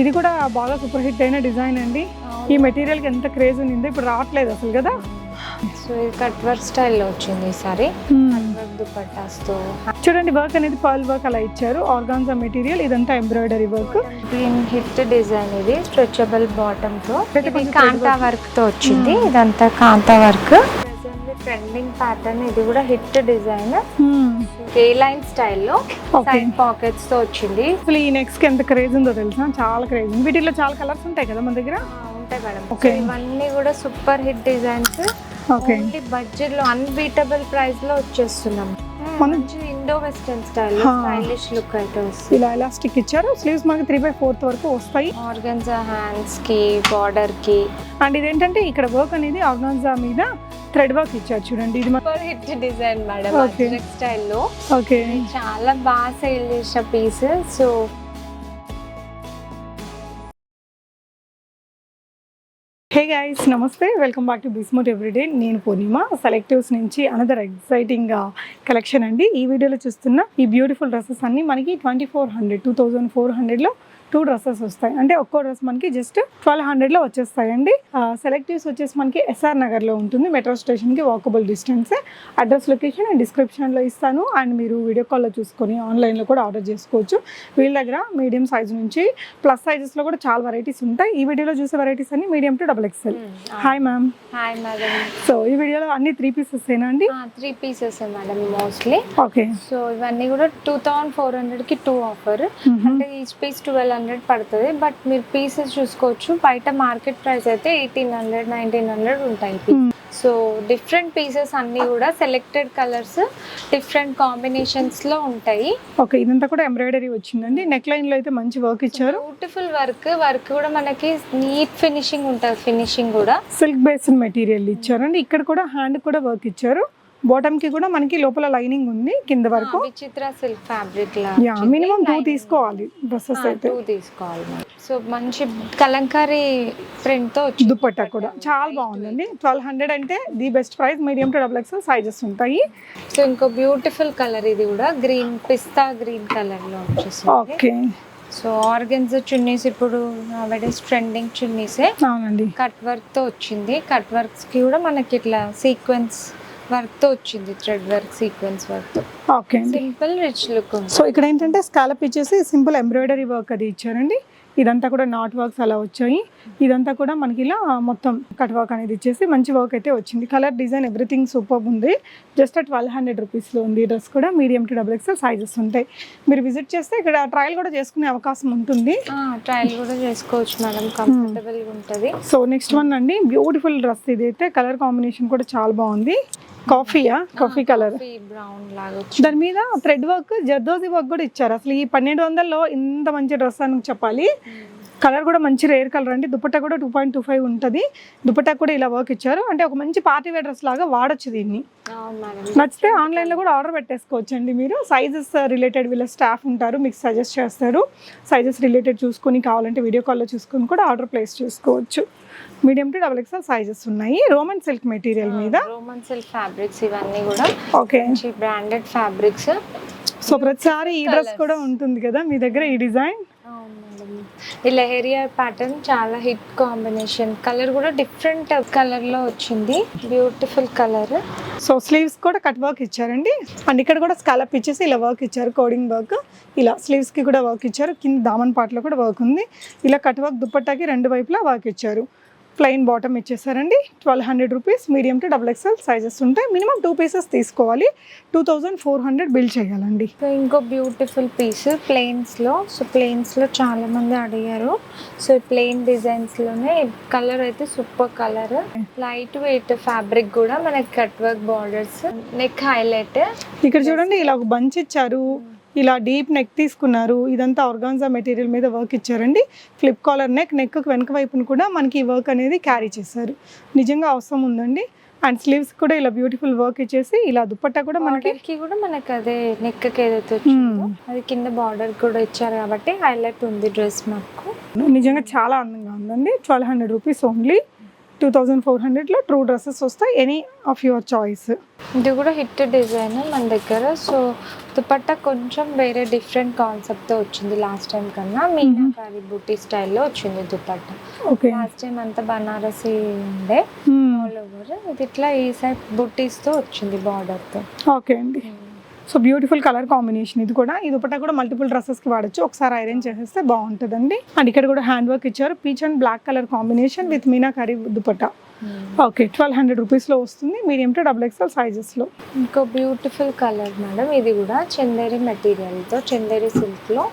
ఇది కూడా బాగా సూపర్ హిట్ అయిన డిజైన్ అండి. ఈ మెటీరియల్కి ఎంత క్రేజ్ ఉంది ఇప్పుడు రావట్లేదు అసలు కదా. సో ఇది కట్ వర్క్ స్టైల్లో వచ్చింది ఈసారి వర్క్ దుపట్టాస్తో. చూడండి వర్క్ అనేది పర్ల్ వర్క్ అలా ఇచ్చారు. ఆర్గాన్జా మెటీరియల్ ఇదంతా embroidery work green hit design ఇది. స్ట్రెచబుల్ బాటమ్తో. కాంతా వర్క్తో వచ్చింది. ఇదంతా కాంతా వర్క్ ట్రెండింగ్ ప్యాటర్న్ ఇది కూడా హిట్ డిజైన్ ఏ లైన్ స్టైల్లో సైడ్ పాకెట్స్తో వచ్చింది. అసలు ఈ నెక్స్ట్ ఎంత క్రేజ్ ఉందో తెలుసా? చాలా క్రేజ్ ఉంది. వీటిలో చాలా కలర్స్ ఉంటాయి కదా మన దగ్గర? ఉంటాయి మేడం ఇవన్నీ కూడా సూపర్ హిట్ డిజైన్స్ ఓకే బడ్జెట్లో అన్బీటబుల్ ప్రైస్లో వచ్చేస్తున్నాం. మనం- Indo western style. Stylish look అయితే వస్తుంది. ఇలా ఎలాస్టిక్ ఇచ్చారు. స్లీవ్స్ మనకి త్రీ బై ఫోర్త్ వరకు వస్తాయి. ఆర్గన్జా హ్యాండ్స్కి బార్డర్కి. అండ్ ఇదేంటంటే ఇక్కడ వర్క్ అనేది ఆర్గాన్జా మీద థ్రెడ్ వర్క్ ఇచ్చారు చూడండి. ఇది సూపర్ హిట్ డిజైన్ మేడం స్టైల్లో ఓకే చాలా బాగా సేల్ చేసిన పీస్ సో హే గైస్ నమస్తే. వెల్కమ్ బ్యాక్ టు బిస్మోట్ ఎవ్రీడే నేను పూర్ణిమ. సెలెక్టివ్స్ నుంచి అనదర్ ఎక్సైటింగ్ కలెక్షన్ అండి. ఈ వీడియోలో చూస్తున్న ఈ బ్యూటిఫుల్ డ్రెస్సెస్ అన్ని మనకి twenty four hundred two thousand four హండ్రెడ్లో టూ డ్రెస్సెస్ వస్తాయి. అంటే ఒక్కో డ్రెస్ మనకి జస్ట్ ట్వెల్వ్ హండ్రెడ్లో వచ్చేస్తాయండి. సెలెక్టివ్స్ వచ్చేసి మనకి ఎస్ఆర్ నగర్లో ఉంటుంది. మెట్రో స్టేషన్కి walkable distance address location and డిస్క్రిప్షన్లో ఇస్తాను. అండ్ మీరు వీడియో కాల్లో చూసుకొని ఆన్లైన్లో కూడా ఆర్డర్ చేసుకోవచ్చు. వీళ్ళ దగ్గర మీడియం సైజ్ నుంచి ప్లస్ సైజెస్లో కూడా చాలా వెరైటీస్ ఉంటాయి. ఈ వీడియోలో చూసే వెరైటీస్ అన్ని medium to double XL hi ma'am hi madam so ఈ వీడియోలో అన్ని త్రీ పీసెస్ ఏనా అండి? Three pieces madam mostly okay so ఇవన్నీ కూడా టూ థౌసండ్ ఫోర్ హండ్రెడ్కి టూ ఆఫర్ అంటే ఈచ్ పీస్ ట్వెల్వ్ హండ్రెడ్ పడుతుంది. బట్ మీరు పీసెస్ చూసుకోవచ్చు. బయట మార్కెట్ ప్రైస్ అయితే ఎయిటీన్ హండ్రెడ్ నైన్టీన్ హండ్రెడ్ ఉంటాయి. సో డిఫరెంట్ పీసెస్ అన్నీ కూడా సెలెక్టెడ్ కలర్స్ డిఫరెంట్ కాంబినేషన్స్లో ఉంటాయి. ఓకే ఇదంతా కూడా ఎంబ్రాయిడరీ వచ్చిందండి. నెక్ లైన్లో అయితే మంచి వర్క్ ఇచ్చారు. బ్యూటిఫుల్ వర్క్ వర్క్ కూడా మనకి నీట్ ఫినిషింగ్ ఉంటుంది. ఫినిషింగ్ కూడా. సిల్క్ బేస్డ్ మెటీరియల్ ఇచ్చారండి. ఇక్కడ కూడా హ్యాండ్ కూడా వర్క్ ఇచ్చారు. బాటమ్కి కూడా మనకి లోపల లైనింగ్ ఉంది కింద వరకు. విచిత్ర సిల్క్ ఫ్యాబ్రిక్ లా యా మినిమం టూ తీసుకోవాలి డ్రెస్సెస్ అయితే. టూ తీసుకోవాలి సో మంచి కలంకారీ ప్రింట్తో దుపట్టా కూడా. చాలా బాగుందండి. ట్వెల్వ్ హండ్రెడ్ అంటే the best price medium to double XL sizes ఉంటాయి. సో ఇంకో బ్యూటిఫుల్ కలర్ ఇది కూడా గ్రీన్ పిస్తా గ్రీన్ కలర్లో వచ్చేసింది. ఓకే సో ఆర్గన్స్ చున్నీస్ ఇప్పుడు నవడేస్ ట్రెండింగ్ చున్నీసే అవునండి. కట్ వర్క్తో వచ్చింది. కట్ వర్క్స్కి కూడా మనకి ఇట్లా సీక్వెన్స్ వర్క్తో వచ్చింది thread work sequence work okay అండి. సింపుల్ రిచ్ లుక్ సో ఇక్కడ ఏంటంటే స్కాలప్ ఇచ్చేసి సింపుల్ ఎంబ్రాయిడరీ వర్క్ అది ఇచ్చారండి. ఇదంతా కూడా నాట్ వర్క్స్ అలా వచ్చాయి. ఇదంతా కూడా మనకి ఇలా మొత్తం కట్ వర్క్ అనేది ఇచ్చేసి మంచి వర్క్ అయితే వచ్చింది. కలర్ డిజైన్ ఎవ్రీథింగ్ సూపర్ ఉంది. జస్ట్ ట్వెల్వ్ హండ్రెడ్ రూపీస్లో ఉంది డ్రెస్ కూడా. Medium to double XL sizes ఉంటాయి. మీరు విజిట్ చేస్తే ఇక్కడ ట్రయల్ కూడా చేసుకునే అవకాశం ఉంటుంది. ట్రయల్ కూడా చేసుకోవచ్చు మేడం. కంఫర్టబుల్గా ఉంటది. సో నెక్స్ట్ వన్ అండి బ్యూటిఫుల్ డ్రెస్ ఇది అయితే కలర్ కాంబినేషన్ కూడా చాలా బాగుంది. కాఫీయా? Coffee colour. బ్రౌన్ లాగా దాని మీద థ్రెడ్ వర్క్ జర్దోజీ వర్క్ కూడా ఇచ్చారు. అసలు ఈ పన్నెండు వందల్లో ఇంత మంచి డ్రెస్ అని చెప్పాలి. కలర్ కూడా మంచి రేర్ కలర్ అండి. దుపట్టా కూడా టూ పాయింట్ టూ ఫైవ్ ఉంటుంది. దుపట్టా కూడా ఇలా వర్క్ ఇచ్చారు. అంటే ఒక మంచి పార్టీ వేర్ డ్రెస్ లాగా వాడొచ్చు దీన్ని. నచ్చితే ఆన్లైన్లో కూడా ఆర్డర్ పెట్టేసుకోవచ్చు అండి మీరు సైజెస్ రిలేటెడ్ వీళ్ళ స్టాఫ్ ఉంటారు. మీకు సజెస్ట్ చేస్తారు. సైజెస్ రిలేటెడ్ చూసుకొని కావాలంటే వీడియో కాల్లో చూసుకొని కూడా ఆర్డర్ ప్లేస్ చేసుకోవచ్చు. Medium to double XL sizes ఉన్నాయి. రోమన్ సిల్క్ మెటీరియల్ మీద. రోమన్ సిల్క్ ఫ్యాబ్రిక్స్ ఇవన్నీ కూడా ఓకే బ్రాండెడ్ ఫ్యాబ్రిక్స్ సో ప్రతిసారి ఈ డ్రెస్ కూడా ఉంటుంది కదా మీ దగ్గర ఈ డిజైన్ ఈ లెహరియా ప్యాటర్న్ చాలా హిట్ కాంబినేషన్ కలర్ కూడా డిఫరెంట్ కలర్లో వచ్చింది. బ్యూటిఫుల్ కలర్ సో స్లీవ్స్ కూడా కట్ వర్క్ ఇచ్చారండి. అండ్ ఇక్కడ కూడా స్కాలప్ ఇచ్చేసి ఇలా వర్క్ ఇచ్చారు కోడింగ్ వర్క్ ఇలా స్లీవ్స్కి కూడా వర్క్ ఇచ్చారు. కింద దామన్ పాటలో కూడా వర్క్ ఉంది. ఇలా కట్ వర్క్ దుప్పట్టాకి రెండు వైపులా వర్క్ ఇచ్చారు. Plain bottom ఇచ్చేసారండి. Twelve hundred rupees medium to double XL sizes ఉంటాయి మినిమం టూ పీసెస్ తీసుకోవాలి. Two thousand four hundred bill చేయాలండి. సో ఇంకో బ్యూటిఫుల్ పీస్ ప్లెయిన్స్లో. సో ప్లెయిన్స్లో చాలా మంది అడిగారు. సో ప్లెయిన్ డిజైన్స్లోనే కలర్ అయితే super colour light weight fabric కూడా మనకి cut work borders neck highlight ఇక్కడ చూడండి ఇలా ఒక బంచ్ ఇచ్చారు. ఇలా డీప్ నెక్ తీసుకున్నారు. ఇదంతా ఆర్గాన్జా మెటీరియల్ మీద వర్క్ ఇచ్చారండి. ఫ్లిప్ కాలర్ నెక్ నెక్ వెనక వైపున కూడా మనకి ఈ వర్క్ అనేది క్యారీ చేశారు. నిజంగా అవసరం ఉందండి. అండ్ స్లీవ్స్ కూడా ఇలా బ్యూటిఫుల్ వర్క్ ఇచ్చేసి ఇలా దుపట్టా కూడా మనకి కూడా మనకి అదే నెక్ ఏదైతే వచ్చిందో అది కింద బార్డర్ కూడా ఇచ్చారు కాబట్టి హైలైట్ ఉంది డ్రెస్ మాకు. నిజంగా చాలా అందంగా ఉందండి. Twelve hundred rupees only. Two thousand four హండ్రెడ్లో ట్రూ డ్రెస్సెస్ వస్తాయి. ఎనీ ఆఫ్ యువర్ చాయిస్ ఇది కూడా హిట్ డిజైన్ మన దగ్గర. సో దుపట్టా కొంచెం వేరే డిఫరెంట్ కాన్సెప్ట్తో వచ్చింది లాస్ట్ టైం కన్నా. మీనాకారి బూటీ స్టైల్లో వచ్చింది దుపట్టా. ఓకే లాస్ట్ టైం అంతా బనారసి ఉండే ఆల్ ఓవర్ ఇది ఇట్లా ఈ సైడ్ బుట్టీస్తో వచ్చింది బార్డర్తో. ఓకే అండి. సో బ్యూటిఫుల్ కలర్ కాంబినేషన్ ఇది కూడా. ఈ దుపట్టా కూడా మల్టిపుల్ డ్రెస్సెస్కి వాడచ్చు. ఒకసారి ఐరన్ చేసేస్తే బాగుంటుందండి. అండ్ ఇక్కడ కూడా హ్యాండ్ వర్క్ ఇచ్చారు. Peach and black colour combination with meenakari dupatta. Okay twelve hundred రూపీస్లో వస్తుంది. మీడియం టు డబుల్ ఎక్స్ఎల్ సైజెస్లో ఇంకో బ్యూటిఫుల్ కలర్ మేడం ఇది కూడా చందేరి మెటీరియల్తో చందేరి సిల్క్లో.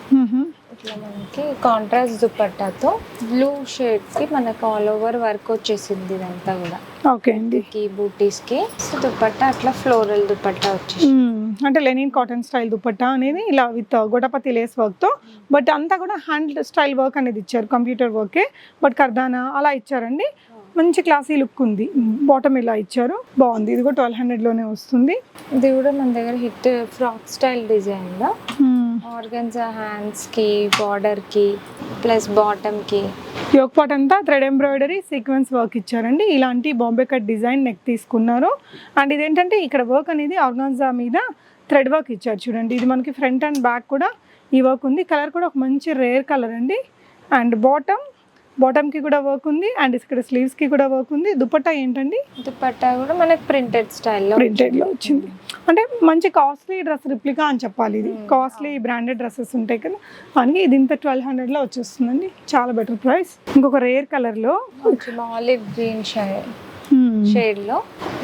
ఇట్లా మనకి కాంట్రాస్ట్ దుపట్టాతో బ్లూ షేడ్కి మనకు ఆల్ ఓవర్ వర్క్ వచ్చేసింది ఇదంతా కూడా. ఓకే అండి. కి బూటీస్కి. దుపట్టా అట్లా ఫ్లోరల్ దుపట్టా వచ్చేసి మ్మ్. అంటే లెనిన్ కాటన్ స్టైల్ దుపట్టా అనేది ఇలా విత్ గొడపతి లేస్ వర్క్తో బట్ అంతా కూడా హ్యాండ్ స్టైల్ వర్క్ అనేది ఇచ్చారు కంప్యూటర్ వర్కే. బట్ కర్దానా అలా ఇచ్చారండి. మంచి క్లాసీ లుక్ ఉంది. బాటమ్ ఇలా ఇచ్చారు. బాగుంది. ఇది కూడా ట్వెల్వ్ హండ్రెడ్లోనే వస్తుంది. ఇది కూడా మన దగ్గర హిట్ ఫ్రాక్ స్టైల్ డిజైన్లో. మ్మ్. ఆర్గన్జా హ్యాండ్స్కి బార్డర్కి ప్లస్ బాటమ్ కి పాట్ అంతా థ్రెడ్ ఎంబ్రాయిడరీ సీక్వెన్స్ వర్క్ ఇచ్చారండి. ఇలాంటి బాంబే కట్ డిజైన్ నెక్ తీసుకున్నారు. అండ్ ఇదేంటంటే ఇక్కడ వర్క్ అనేది ఆర్గాన్జా మీద థ్రెడ్ వర్క్ ఇచ్చారు చూడండి. ఇది మనకి ఫ్రంట్ అండ్ బ్యాక్ కూడా ఈ వర్క్ ఉంది. కలర్ కూడా ఒక మంచి రేర్ కలర్ అండి. అండ్ బాటమ్ బాటమ్కి కూడా వర్క్ ఉంది అండ్ ఇక్కడ స్లీవ్స్కి కూడా వర్క్ ఉంది. దుపట్టా ఏంటండి? దుపట్టా కూడా మనకి ప్రింటెడ్ స్టైల్లో ప్రింటెడ్లో వచ్చింది. అంటే మంచి కాస్ట్లీ డ్రెస్ రిప్లికా అని చెప్పాలి ఇది. కాస్ట్లీ బ్రాండెడ్ డ్రెస్సెస్ ఉంటాయి కదా. మనకి ఇది ఇంత ట్వెల్వ్ హండ్రెడ్లో వచ్చేస్తుందండి. చాలా బెటర్ ప్రైస్ ఇంకొక రేర్ కలర్లో కొంచెం ఆలివ్ గ్రీన్ షేడ్లో.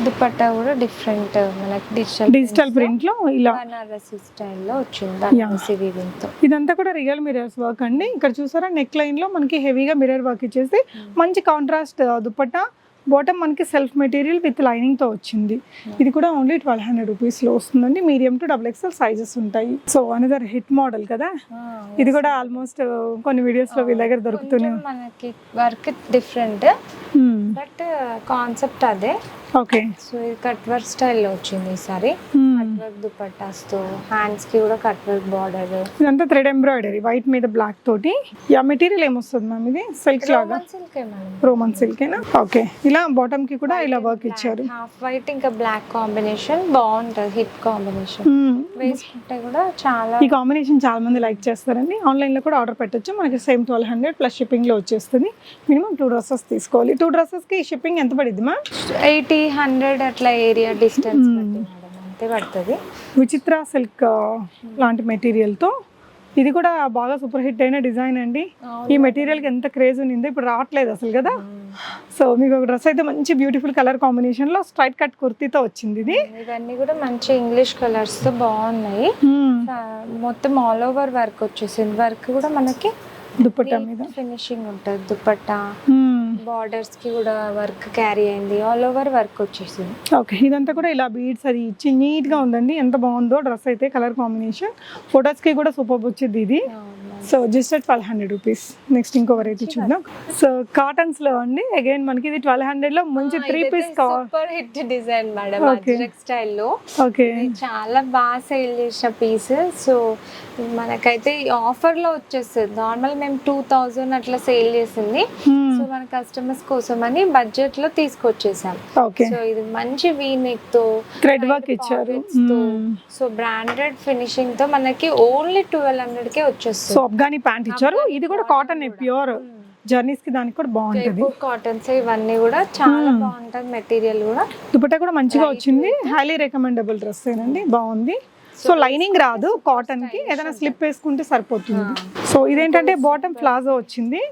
దుపట్టా కూడా డిఫరెంట్ మనకి డిజిటల్ డిజిటల్ ప్రింట్లో ఇలా బనారసి స్టైల్లో వచ్చింది బనారసి వీవింగ్తో ఇదంతా కూడా రియల్ మిరర్స్ వర్క్ అండి. ఇక్కడ చూసారా నెక్ లైన్లో మనకి హెవీగా మిరర్ వర్క్ ఇచ్చేసి మంచి కాంట్రాస్ట్ దుపట్టా బాటమ్ మనకి సెల్ఫ్ మెటీరియల్ విత్ లైనింగ్తో వచ్చింది. ఇది కూడా ఓన్లీ ట్వెల్వ్ హండ్రెడ్ రూపీస్లో వస్తుందండి. Medium to double XL sizes ఉంటాయి. సో అనదర్ హిట్ మోడల్ కదా. ఇది కూడా ఆల్మోస్ట్ కొన్ని వీడియోస్లో వీళ్ళ దగ్గర దొరుకుతూనే కొంచెం మనకి వర్క్ డిఫరెంట్ బట్ కాన్సెప్ట్ అదే. ఓకే సో ఇది కట్ వర్క్ స్టైల్లో వచ్చింది ఈసారి వర్క్ దుపట్టాస్తో హ్యాండ్స్కి కూడా కట్ వర్క్ బార్డర్ ఇదంతా థ్రెడ్ ఎంబ్రాయిడరీ వైట్ మీద బ్లాక్ తోటి. యా మెటీరియల్ ఏమొస్తుంది మ్యామ్ ఇది? సిల్క్ లాగా? సిల్క్ రోమన్ సిల్కేనా ఓకే ఇలా బాటమ్కి కూడా ఇలా వర్క్ ఇచ్చారు. హాఫ్ వైట్ ఇంకా బ్లాక్ కాంబినేషన్ బాగుంటది హిట్ కాంబినేషన్. వేసుకుంటే కూడా చాలా ఈ కాంబినేషన్ చాలా మంది లైక్ చేస్తారండి. ఆన్లైన్లో కూడా ఆర్డర్ పెట్టొచ్చు. మనకి సేమ్ ట్వెల్వ్ హండ్రెడ్ ప్లస్ షిప్పింగ్లో వచ్చేస్తుంది. మినిమం టూ డ్రెస్సెస్ తీసుకోవాలి. టూ డ్రెస్సెస్కి షిప్పింగ్ ఎంత పడిద్ది మా ఎయిటీ హండ్రెడ్ అట్లా ఏరియా డిస్టెన్స్ అంతే పడుతుంది. విచిత్ర సిల్క్ లాంటి మెటీరియల్తో. ఇది కూడా బాగా సూపర్ హిట్ అయిన డిజైన్ అండి. ఈ మెటీరియల్కి ఎంత క్రేజ్ ఉంది ఇప్పుడు రావట్లేదు అసలు కదా. సో మీకు ఒక డ్రెస్ అయితే మంచి బ్యూటిఫుల్ కలర్ కాంబినేషన్లో స్ట్రైట్ కట్ కుర్తీతో వచ్చింది ఇది. ఇవన్నీ కూడా మంచి ఇంగ్లీష్ కలర్స్తో బాగున్నాయి. మొత్తం ఆల్ ఓవర్ వర్క్ వచ్చేసింది. వర్క్ కూడా మనకి దుపట్టా మీద. ఫినిషింగ్ ఉంటుంది. దుపట్టా మ్మ్. బార్డర్స్కి కూడా వర్క్ క్యారీ అయింది. ఆల్ ఓవర్ వర్క్ వచ్చేసింది. ఓకే. ఇదంతా కూడా ఇలా బీడ్స్ అది ఇచ్చి నీట్గా ఉందండి. ఎంత బాగుందో డ్రెస్ అయితే కలర్ కాంబినేషన్. ఫొటోస్కి కూడా సూపర్ వచ్చింది ఇది. So just twelve hundred rupees next ఇంకో వెరైటీ చూద్దాం. సో కాటన్స్లో అండి అగైన్ మనకి ఇది ట్వెల్వ్ హండ్రెడ్లో మంచి three piece super hit design madam. Ajrak స్టైల్లో ఓకే చాలా బాగా సేల్ చేసిన పీస్ సో మనకైతే ఆఫర్లో వచ్చేస్తుంది. నార్మల్ మేము టూ థౌజండ్ అట్లా సేల్ చేసింది. సో మన కస్టమర్స్ కోసం అని బడ్జెట్లో తీసుకొచ్చేసాం. సో ఇది మంచి వీ నెక్తో థ్రెడ్ వర్క్ ఇచ్చారు. Hmm. సో బ్రాండెడ్ ఫినిషింగ్తో మనకి ఓన్లీ ట్వెల్వ్ హండ్రెడ్ కే సో వచ్చేస్తుంది అఫ్ఘానీ ప్యాంట్ ఇచ్చారు. ఇది కూడా కాటన్ ప్యూర్ జర్నీస్కి దానికి కూడా బాగుంటది. కాటన్స్ ఇవన్నీ కూడా చాలా బాగుంటది మెటీరియల్ కూడా దుపట్టా కూడా మంచిగా వచ్చింది. హైలీ రికమెండబుల్ డ్రెస్ ఏనండి. బాగుంది. సో లైనింగ్ రాదు కాటన్కి. ఏదైనా స్లిప్ వేసుకుంటే సరిపోతుంది. సో ఇదేంటంటే బాటమ్ ప్లాజో వచ్చింది.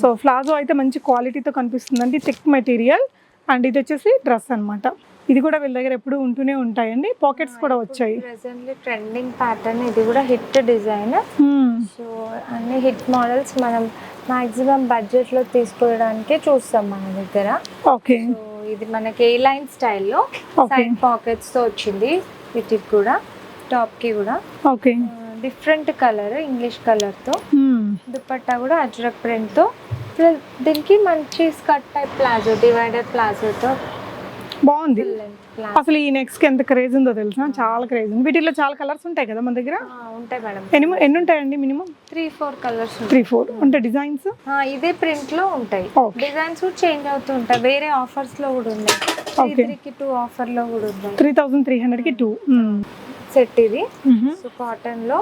సో ప్లాజో అయితే మంచి క్వాలిటీతో కనిపిస్తుందండి. థిక్ మెటీరియల్ అండ్ ఇది వచ్చేసి డ్రెస్ అన్నమాట. ఇది కూడా వీళ్ళ దగ్గర ఎప్పుడు ఉంటూనే ఉంటాయండి. పాకెట్స్ కూడా వచ్చాయి. ప్రెసెంట్లీ ట్రెండింగ్ ప్యాటర్న్ ఇది కూడా హిట్ డిజైన్. సో అన్ని హిట్ మోడల్స్ మనం మాక్సిమం బడ్జెట్లో తీసుకోవడానికి చూస్తాం మన దగ్గర. ఓకే ఇది మనకి ఏ లైన్ స్టైల్లో. సైడ్ పాకెట్స్తో వచ్చింది. వీటికి కూడా టాప్కి కూడా. ఓకే డిఫరెంట్ కలర్ ఇంగ్లీష్ కలర్తో. Hmm. దుపట్టా కూడా అజ్రక్ ప్రింట్తో. ప్లస్ దీనికి మంచి స్కర్ట్ టైప్ ప్లాజో డివైడర్ ప్లాజోతో బాగుంది. అసలు ఈ నెక్స్ట్ ఎంత క్రేజ్ ఉందో తెలుసా? చాలా క్రేజ్ ఉంది వీటిలో చాలా కలర్స్ ఉంటాయి కదా మన దగ్గర? ఉంటాయి మేడం. ఎన్ని ఎన్ని ఉంటాయండి minimum three four colours three four అంటే డిజైన్స్ ఇదే ప్రింట్లో ఉంటాయి. డిజైన్స్ చేంజ్ అవుతూ ఉంటాయి. వేరే ఆఫర్స్లో కూడా ఉన్నాయి. త్రీకి టూ ఆఫర్లో కూడా ఉన్నాయి. త్రీ థౌసండ్ త్రీ హండ్రెడ్కి టూ సెట్ ఇది. సో కాటన్లో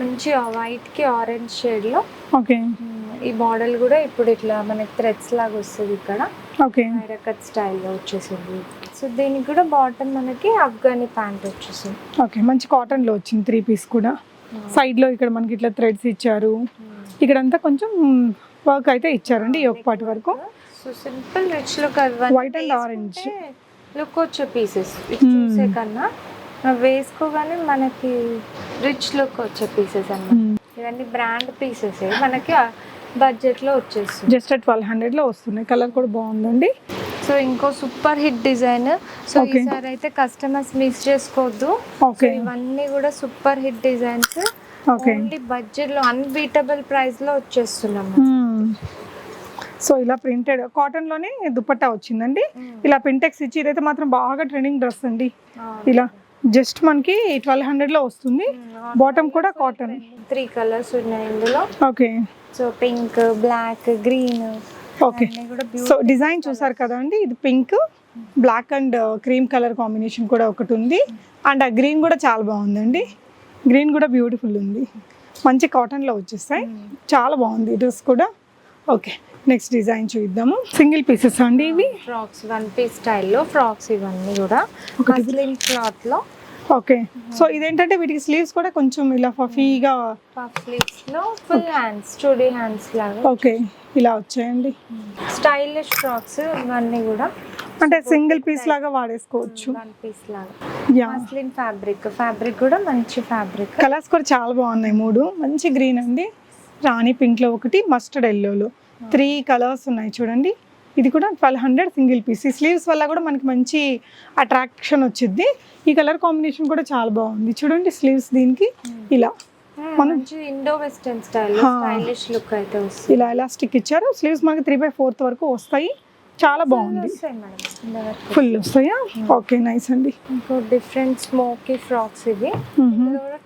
మంచి వైట్కి ఆరెంజ్ షేడ్లో. ఓకే మ్మ్, ఈ మోడల్ కూడా ఇప్పుడు ఇట్లా మనకి థ్రెడ్స్ లాగా వస్తుంది ఇక్కడ. ఓకే. కట్ స్టైల్లో వచ్చేసింది. సో దీనికి కూడా బాటమ్ మనకి అఫ్ఘానీ ప్యాంట్ వచ్చేసింది. ఓకే మంచి కాటన్లో వచ్చింది త్రీ పీస్ కూడా. సైడ్లో ఇక్కడ మనకి ఇట్లా థ్రెడ్స్ ఇచ్చారు. ఇక్కడంతా కొంచెం వర్క్ అయితే ఇచ్చారండి ఈ ఒక పాటి వరకు. So simple rich look White and orange. Look వచ్చే పీసెస్ Hmm. చూసే కన్నా వేసుకోగానే మనకి రిచ్ లుక్ వచ్చే పీసెస్ అన్నమాట. ఇవన్నీ బ్రాండ్ పీసెస్ మనకి బడ్జెట్లో వచ్చేస్తుంది. జస్ట్ ట్వెల్వ్ హండ్రెడ్లో వస్తున్నాయి. కలర్ కూడా బాగుందండి. సో ఇంకో సూపర్ హిట్ డిజైన్. సో. ఈసారి అయితే కస్టమర్స్ మిస్ చేసుకోవద్దు. ఇవన్నీ కూడా super hit designs. Okay. Only బడ్జెట్లో అన్బీటబుల్ ప్రైస్లో వచ్చేస్తున్నాము సో ఇలా ప్రింటెడ్ కాటన్లోనే దుపట్టా వచ్చిందండి. ఇలా పింటెక్స్ ఇచ్చి ఇదైతే మాత్రం బాగా ట్రెండింగ్ డ్రెస్ అండి. ఇలా జస్ట్ మనకి ట్వెల్వ్ హండ్రెడ్లో వస్తుంది బాటమ్ కూడా కాటన్ త్రీ కలర్స్ ఉన్నాయి ఇందులో. Okay so pink black green okay so design చూసారు కదా అండి ఇది pink black and cream colour combination కూడా ఒకటి ఉంది. అండ్ ఆ గ్రీన్ కూడా చాలా బాగుందండి. గ్రీన్ కూడా బ్యూటిఫుల్ ఉంది. మంచి కాటన్లో వచ్చేస్తాయి. చాలా బాగుంది డ్రెస్ కూడా. ఓకే నెక్స్ట్ డిజైన్ చూద్దాము. సింగిల్ పీసెస్ అండి ఇవి. ఫ్రాక్స్ వన్ పీస్ స్టైల్లో ఫ్రాక్స్ ఇవన్నీ కూడా. క్లాత్లో. ఓకే. సో ఇదేంటంటే వీటికి స్లీవ్స్ కూడా కొంచెం ఇలా ఫఫీగా పఫ్ స్లీవ్స్లో ఫుల్ హ్యాండ్స్ చుడీ హ్యాండ్స్ లాగా ఓకే. ఇలా వచ్చాయండి. స్టైలిష్ ఫ్రాక్స్ ఇవన్నీ కూడా. అంటే సింగిల్ పీస్ లాగా వాడేసుకోవచ్చు. వన్ పీస్ లాగా. యా మస్లిన్ ఫ్యాబ్రిక్ ఫ్యాబ్రిక్ కూడా మంచి ఫ్యాబ్రిక్ కలర్స్ కూడా చాలా బాగున్నాయి మూడు. మంచి గ్రీన్ అండి. రాణి పింక్లో ఒకటి మస్టర్డ్ ఎల్లోలో త్రీ కలర్స్ ఉన్నాయి చూడండి. ఇది కూడా ట్వెల్వ్ హండ్రెడ్ సింగిల్ పీస్. ఈ స్లీవ్స్ వల్ల కూడా మనకి మంచి అట్రాక్షన్ వచ్చింది ఈ కలర్ కాంబినేషన్ కూడా చాలా బాగుంది. చూడండి స్లీవ్స్ దీనికి ఇలా. మనం- Indo western style. Stylish look అయితే ఇలా ఎలాస్టిక్ ఇచ్చారు. స్లీవ్స్ మనకి త్రీ బై ఫోర్త్ వరకు వస్తాయి. చాలా బాగుంది. ఫుల్ వస్తాయా ఓకే నైస్ అండి. ఇంకో డిఫరెంట్ స్మోకీ ఫ్రాక్స్ ఇవి.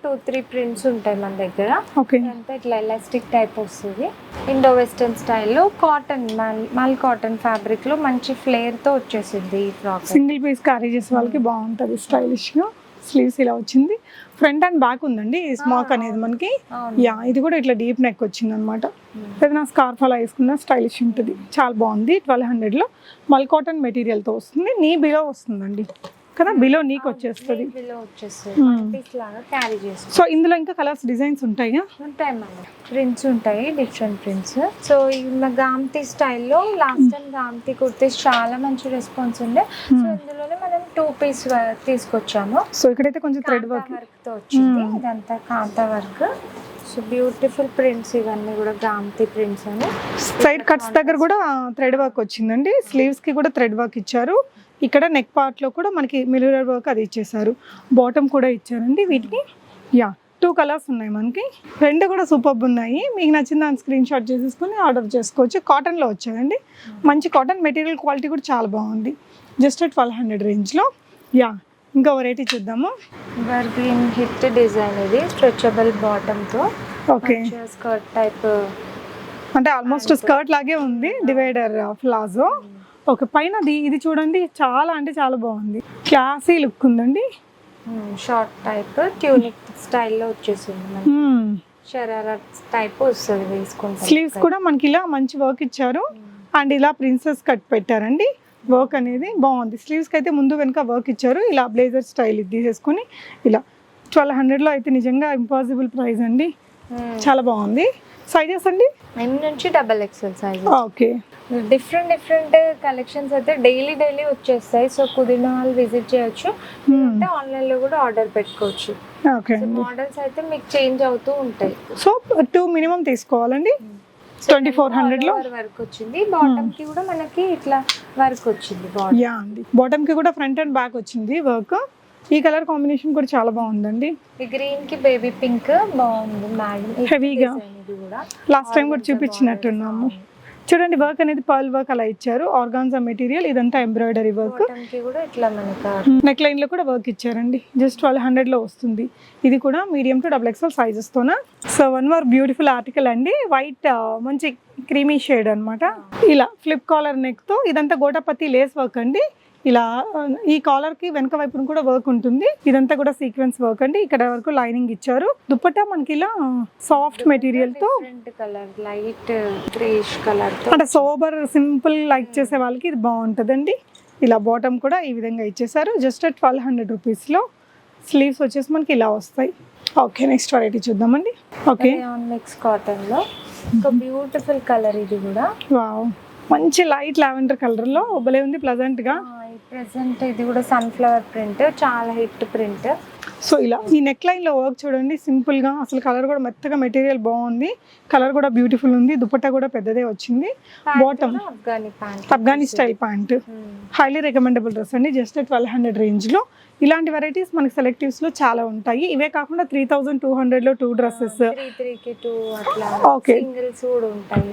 టూ త్రీ ప్రింట్స్ ఉంటాయి మన దగ్గర. ఓకే ఇదంతా ఇట్లా ఎలాస్టిక్ టైప్ వస్తుంది. ఇండో వెస్టర్న్ స్టైల్లో కాటన్ మల్ కాటన్ ఫ్యాబ్రిక్లో మంచి ఫ్లేర్తో వచ్చేసింది ఈ ఫ్రాక్ సింగిల్ పీస్ క్యారీ చేసే వాళ్ళకి బాగుంటుంది స్టైలిష్గా స్లీవ్స్ ఇలా వచ్చింది. ఫ్రంట్ అండ్ బ్యాక్ ఉందండి స్మాక్ అనేది మనకి. యా ఇది కూడా ఇట్లా డీప్ నెక్ వచ్చింది అనమాట ఏదైనా స్కార్ఫ్ అలా వేసుకున్న స్టైలిష్ ఉంటుంది. చాలా బాగుంది. ట్వెల్వ్ హండ్రెడ్లో మల్ కాటన్ మెటీరియల్తో వస్తుంది. నీ బిలో వస్తుందండి. కదా? బిలో నీకు వచ్చేస్తుంది. సో ఇందులో ఇంకా కలర్స్ డిజైన్స్ ఉంటాయా? ఉంటాయి ప్రింట్స్ ఉంటాయి. డిఫరెంట్ ప్రింట్స్ సో మా గామ్తి స్టైల్లో లాస్ట్ టైం గామ్తి కుర్తీస్ చాలా మంచి రెస్పాన్స్ ఉండే. సో ఇందులోనే మనం టూ పీస్ తీసుకొచ్చాము. సో ఇక్కడైతే కొంచెం థ్రెడ్ వర్క్తో వచ్చింది. ఇదంతా kantha work so beautiful prints ఇవన్నీ కూడా గామ్తి ప్రింట్స్ అని సైడ్ కట్స్ దగ్గర కూడా థ్రెడ్ వర్క్ వచ్చిందండి. స్లీవ్స్కి కూడా థ్రెడ్ వర్క్ ఇచ్చారు. ఇక్కడ నెక్ పార్ట్లో కూడా మనకి మిలిరర్ వర్క్ అది ఇచ్చేసారు. బాటమ్ కూడా ఇచ్చారండి వీటికి. యా టూ కలర్స్ ఉన్నాయి మనకి. రెండు కూడా సూపర్బ్ ఉన్నాయి. మీకు నచ్చిన దాని స్క్రీన్ షాట్ చేసేసుకుని ఆర్డర్ చేసుకోవచ్చు. కాటన్లో వచ్చాయండి. మంచి కాటన్ మెటీరియల్ క్వాలిటీ కూడా చాలా బాగుంది. జస్ట్ ట్వెల్వ్ హండ్రెడ్ రేంజ్లో యా ఇంకా వెరైటీ చూద్దాము. గ్రీన్ హిట్ డిజైన్ ఇది స్ట్రెచబుల్ బాటమ్తో. ఓకే స్కర్ట్ టైప్ అంటే ఆల్మోస్ట్ స్కర్ట్ లాగే ఉంది డివైడర్ ప్లాజో ఓకే పైన ఇది చూడండి చాలా అంటే చాలా బాగుంది. క్లాసీ లుక్ ఉందండి. షార్ట్ టైప్ ట్యూనిక్ స్టైల్లో వచ్చేసింది షరారా టైప్ వస్తుంది వేసుకుంటాం. స్లీవ్స్ కూడా మనకి ఇలా మంచి వర్క్ ఇచ్చారు. అండ్ ఇలా ప్రిన్సెస్ కట్ పెట్టారండి. వర్క్ అనేది బాగుంది. స్లీవ్స్కి అయితే ముందు వెనుక వర్క్ ఇచ్చారు. ఇలా బ్లేజర్ స్టైల్ ఇది తీసేసుకొని ఇలా ట్వెల్వ్ హండ్రెడ్లో అయితే నిజంగా ఇంపాసిబుల్ ప్రైస్ అండి. చాలా బాగుంది. సైజెస్ అండి? ఎం నుంచి double XL size okay. Different different collections అయితే డైలీ డైలీ వచ్చేస్తాయి. సో కుదిరిన వాళ్ళు విజిట్ చేయొచ్చు. అంటే ఆన్లైన్లో కూడా ఆర్డర్ పెట్టుకోవచ్చు. ఓకే మోడల్స్ అయితే మీకు చేంజ్ అవుతూ ఉంటాయి. సో టూ మినిమం తీసుకోవాలండి? ట్వంటీ ఫోర్ హండ్రెడ్లో వర్క్ వచ్చింది. బాటమ్కి కూడా మనకి ఇట్లా వర్క్ వచ్చింది యా అండి. బాటమ్కి కూడా ఫ్రంట్ అండ్ బ్యాక్ వచ్చింది వర్క్ ఈ కలర్ కాంబినేషన్ కూడా చాలా బాగుందండి. ఈ గ్రీన్కి బేబీ పింక్ బాగుంది మేడం Heavy గా. ఇది కూడా. లాస్ట్ టైం కూడా చూపించినట్టున్నాము. చూడండి వర్క్ అనేది పర్ల్ వర్క్ అలా ఇచ్చారు. ఆర్గాన్జా మెటీరియల్ ఇదంతా ఎంబ్రాయిడరీ వర్క్ నెక్ లైన్లో కూడా వర్క్ ఇచ్చారండి. జస్ట్ ట్వెల్వ్ హండ్రెడ్లో వస్తుంది. ఇది కూడా medium to double XL sizes తోన? So one more beautiful article అండి. వైట్ మంచి క్రీమీ షేడ్ అన్నమాట. ఇలా ఫ్లిప్ కాలర్ నెక్తో ఇదంతా గోటపత్తి లేస్ వర్క్ అండి. ఇలా ఈ కాలర్కి వెనక వైపున కూడా వర్క్ ఉంటుంది. ఇదంతా కూడా సీక్వెన్స్ వర్క్ అండి. ఇక్కడ వరకు లైనింగ్ ఇచ్చారు. దుప్పట్టా మనకి ఇలా సాఫ్ట్ మెటీరియల్తో కలర్ లైట్ గ్రేష్ కలర్ అంటే సోబర్ సింపుల్ లైక్ చేసే వాళ్ళకి ఇది బాగుంటుందండి. ఇలా బాటమ్ కూడా ఈ విధంగా ఇచ్చేసారు. జస్ట్ ట్వెల్వ్ హండ్రెడ్ రూపీస్లో స్లీవ్స్ వచ్చేసి మనకి ఇలా వస్తాయి. ఓకే నెక్స్ట్ వెరైటీ చూద్దామండి. ఓకే మిక్స్ కాటన్లో. ఒక బ్యూటిఫుల్ కలర్ ఇది కూడా. వావ్ మంచి లైట్ లావెండర్ కలర్లో భలే ఉంది ప్లజెంట్గా ప్రెసెంట్ ఇది కూడా సన్ఫ్లవర్ ప్రింట్ చాలా హిట్ ప్రింట్ సో ఇలా ఈ నెక్ లైన్లో వర్క్ చూడండి సింపుల్గా అసలు కలర్ కూడా మెత్తగా మెటీరియల్ బాగుంది. కలర్ కూడా బ్యూటిఫుల్ ఉంది దుపట్టా కూడా పెద్దదే వచ్చింది. Bottom. Afghani style pant highly recommendable dress అండి జస్ట్ ట్వెల్వ్ హండ్రెడ్ రేంజ్లో ఇలాంటి వెరైటీస్ మనకి సెలెక్టివ్స్లో చాలా ఉంటాయి. ఇవే కాకుండా త్రీ థౌజండ్ టూ హండ్రెడ్లో టూ డ్రెస్సెస్ త్రీ త్రీ కి టూ అట్లా. Okay. సింగిల్స్ కూడా ఉంటాయి.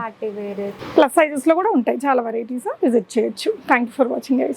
పార్టీ వేర్ ప్లస్ సైజెస్లో కూడా ఉంటాయి చాలా వెరైటీస్ విజిట్ చేయొచ్చు. Thank you for watching guys